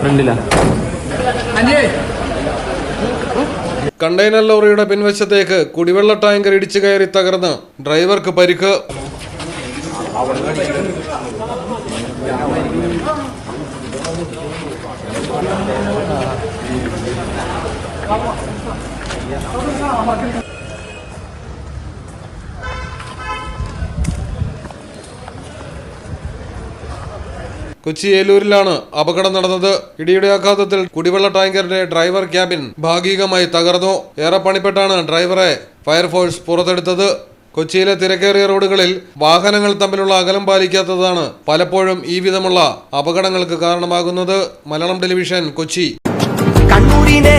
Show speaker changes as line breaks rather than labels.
ഫ്രണ്ടിലാ.
Container ലോറിയുടെ പിൻവശത്തേക്ക് കുടിവെള്ള tanker ഇടിച്ചു കയറി തകർന്ന് ഡ്രൈവർക്ക് പരിക്ക്. കൊച്ചി ഏലൂരിലാണ് അപകടം നടന്നത്. ഇടിയുടെ ആഘാതത്തിൽ കുടിവെള്ള ടാങ്കറിന്റെ ഡ്രൈവർ ക്യാബിൻ ഭാഗികമായി തകർന്നു. ഏറെ പണിപ്പെട്ടാണ് ഡ്രൈവറെ ഫയർഫോഴ്സ് പുറത്തെടുത്തത്. കൊച്ചിയിലെ തിരക്കേറിയ റോഡുകളിൽ വാഹനങ്ങൾ തമ്മിലുള്ള അകലം പാലിക്കാത്തതാണ് പലപ്പോഴും ഈ വിധമുള്ള അപകടങ്ങൾക്ക് കാരണമാകുന്നത്. മലയാളം ടെലിവിഷൻ കൊച്ചി.
കണ്ണൂരിനെ